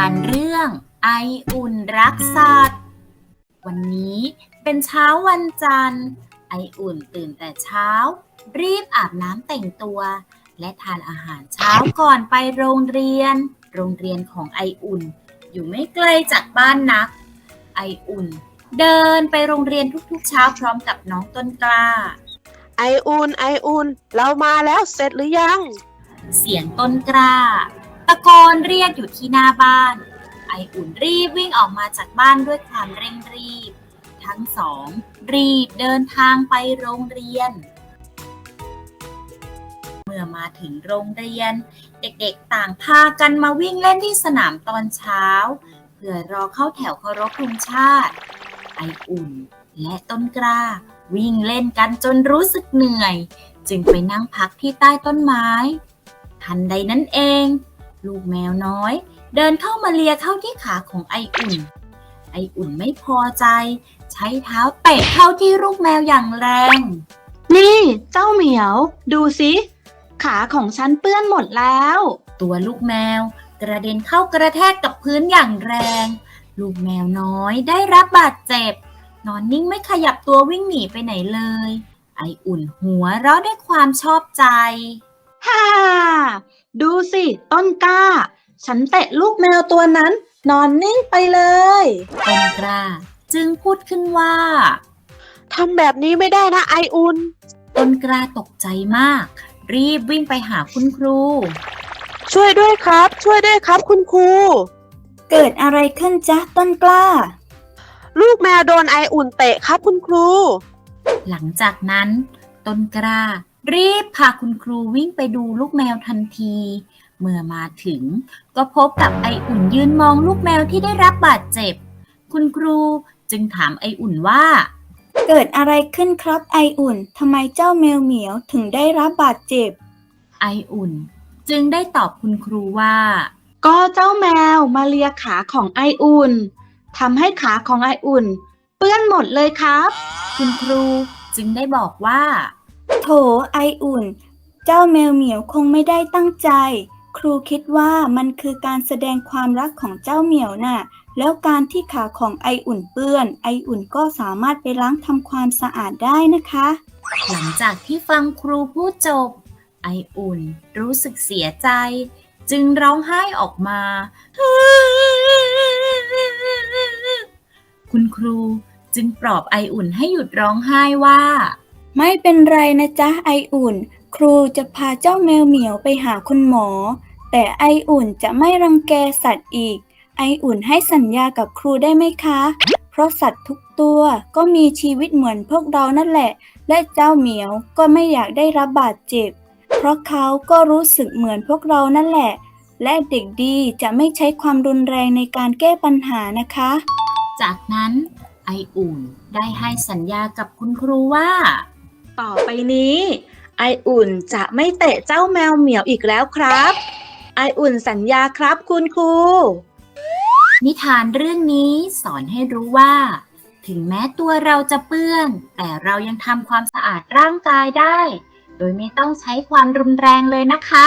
านเรื่องไออุ่นรักสัตว์วันนี้เป็นเช้าวันจันทร์ ไออุ่นตื่นแต่เช้า รีบอาบน้ำแต่งตัว และทานอาหารเช้าก่อนไปโรงเรียน โรงเรียนของไออุ่น อยู่ไม่ไกลจากบ้านนัก ไออุ่น เดินไปโรงเรียนทุกๆเช้าพร้อมกับน้องต้นกล้า ไออุ่นไออุ่น เรามาแล้วเสร็จหรือยัง เสียงต้นกล้า ตะโกนเรียกอยู่ที่หน้าบ้าน ไออุ่นรีบวิ่งออกมาจากบ้านด้วยความเร่งรีบ ทั้งสองรีบเดินทางไปโรงเรียน เมื่อมาถึงโรงเรียน เด็กๆต่างพากันมาวิ่งเล่นที่สนามตอนเช้า เพื่อรอเข้าแถวเคารพธงชาติ ไออุ่นและต้นกล้า วิ่งเล่นกันจนรู้สึกเหนื่อย จึงไปนั่งพักที่ใต้ต้นไม้ ทันใดนั้นเอง ลูกแมวน้อย เดินเข้ามาเลียเข้าที่ขาของไออุ่น ไออุ่นไม่พอใจ ใช้เท้าเตะเข้าที่ลูกแมวอย่างแรง นี่ เจ้าเหมียว ดูสิขาของฉันเปื้อนหมดแล้ว ตัวลูกแมว กระเด็นเข้ากระแทกกับพื้นอย่างแรง ลูกแมวน้อยได้รับบาดเจ็บ นอนนิ่งไม่ขยับตัววิ่งหนีไปไหนเลย ไออุ่นหัวเราะด้วยความชอบใจ ฮ่า ดูสิ ต้นกล้า ฉันเตะลูกแมวตัวนั้น นอนนิ่งไปเลย ต้นกล้า จึงพูดขึ้นว่า ทำแบบนี้ไม่ได้นะไออุ่น ต้นกล้าตกใจมาก รีบวิ่งไปหาคุณครู ช่วยด้วยครับ ช่วยด้วยครับคุณครู เกิดอะไรขึ้นจ๊ะต้นกล้า ลูกแมวโดนไออุ่นเตะครับคุณครู หลังจากนั้น ต้นกล้า รีบพาคุณครูวิ่งไปดูลูกแมวทันที เมื่อมาถึง ก็พบกับไออุ่นยืนมองลูกแมวที่ได้รับบาดเจ็บ คุณครูจึงถามไออุ่นว่า เกิดอะไรขึ้นครับไออุ่นทำไมเจ้าแมวเหมียวถึงได้รับบาดเจ็บ ไออุ่น จึงได้ตอบคุณครูว่า ก็เจ้าแมวมาเลียขาของไออุ่นทำให้ขาของไออุ่น เปื้อนหมดเลยครับ คุณครูจึงได้บอกว่า โถไออุ่น เจ้าแมวเหมียวคงไม่ได้ตั้งใจ ครูคิดว่ามันคือการแสดงความรักของเจ้าเหมียวน่ะ แล้วการที่ขาของไออุ่นเปื้อน ไออุ่นก็สามารถไปล้างทำความสะอาดได้นะคะ หลังจากที่ฟังครูพูดจบ ไออุ่นรู้สึกเสียใจ จึงร้องไห้ออกมา คุณครูจึงปลอบไออุ่นให้หยุดร้องไห้ว่า ไม่เป็นไรนะจ๊ะไออุ่น ครูจะพาเจ้าแมวเหมียวไปหาคุณหมอ แต่ไออุ่นจะไม่รังแกสัตว์อีก ไออุ่นให้สัญญากับครูได้ไหมคะ เพราะสัตว์ทุกตัวก็มีชีวิตเหมือนพวกเรานั่นแหละ และเจ้าเหมียวก็ไม่อยากได้รับบาดเจ็บ เพราะเขาก็รู้สึกเหมือนพวกเรานั่นแหละ และเด็กดีจะไม่ใช้ความรุนแรงในการแก้ปัญหานะคะ จากนั้นไออุ่นได้ให้สัญญากับคุณครูว่า ต่อไปนี้ ไออุ่นจะไม่เตะเจ้าแมวเหมียวอีกแล้วครับ ไออุ่นสัญญาครับคุณครู นิทานเรื่องนี้สอนให้รู้ว่า ถึงแม้ตัวเราจะเปื้อน แต่เรายังทำความสะอาดร่างกายได้ โดยไม่ต้องใช้ความรุนแรงเลยนะคะ